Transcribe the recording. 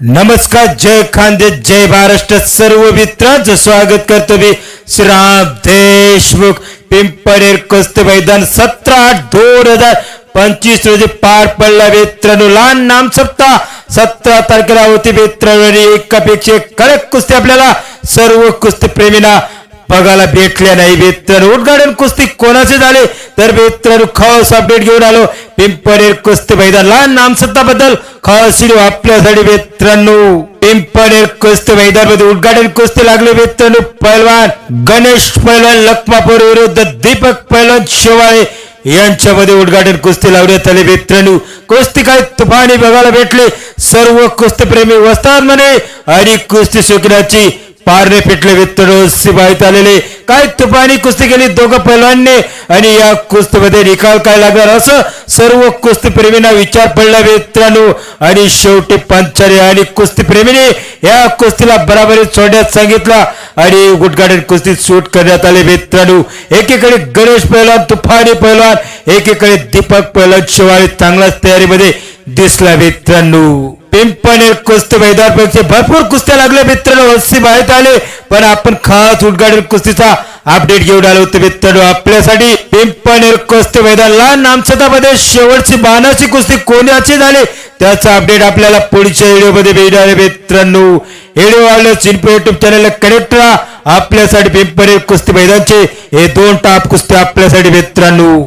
नमस्कार जय खानदे जय महाराष्ट्र सर्व मित्रांचं स्वागत करतो मी श्रीराम देशमुख पिंपरेर कस्त मैदान सतरा आठ दोन हजार पंचवीस रोजी पार पडला मित्रांनो. लहान नाम सप्ताह सतरा तारखेला होती मित्रांनो एकापेक्षा एक कडक कुस्ती आपल्याला सर्व कुस्ती प्रेमीला बघायला भेटल्या नाही. मित्रांनो उद्घाटन कुस्ती कोणाचे झाले? तर मित्रांनो खास अपडेट घेऊन आलो. पिंपरेर कुस्ती मैदान लहान नामसत्ता बद्दल खास आपल्यासाठी बेत्रांनो पिंपरेर कुस्ती मैदानमध्ये उद्घाटन कुस्ती लागले. मित्रांनो पैलवान गणेश पैलवान लखमापूर विरुद्ध दीपक पैलवान शिवाळे यांच्यामध्ये उद्घाटन कुस्ती लावण्यात आले मित्रांनो कुस्ती काय तुफानी बघायला भेटले? सर्व कुस्तीप्रेमी वस्तात म्हणे आणि कुस्ती शिकण्याची पारने पेटले वित्तडो सिबाईत आलेले. काय तुफानी कुस्ती केली दोघं पैलवानने आणि या कुस्तीमध्ये निकाल काय लागणार असं सर्व कुस्तीप्रेमींना विचार पडला मित्रांनो. आणि शेवटी पंचारी आणि कुस्तीप्रेमीने या कुस्तीला बराबरी सोडण्यात सांगितला. आणि उद्घाटन कुस्तीत सूट करण्यात आले मित्रांनो. एकीकडे गणेश पैलवान तुफानी पैलवान एकीकडे दीपक पैलवान शिवाय चांगल्याच तयारीमध्ये दिसला मित्रांनो. पिंपणे कुस्ती मैदानपेक्षा भरपूर कुस्त्या लागल्या मित्रांनो वस्ती माहीत आले. पण आपण खास उद्घाटन कुस्तीचा अपडेट घेऊन आलो होतो मित्रांनो. आपल्यासाठी पिंपणेर कुस्ती मैदान लहान नामसदामध्ये शेवटची बाणाची कुस्ती कोणाची झाली? त्याचा अपडेट आपल्याला पुढच्या व्हिडिओमध्ये मिळणार आहे मित्रांनो. व्हिडिओ आवडल्यास चिंपे युट्यूब चॅनलला कनेक्ट राहा आपल्यासाठी पिंपणेर कुस्ती मैदानचे हे दोन टाप कुस्ती आपल्यासाठी मित्रांनो.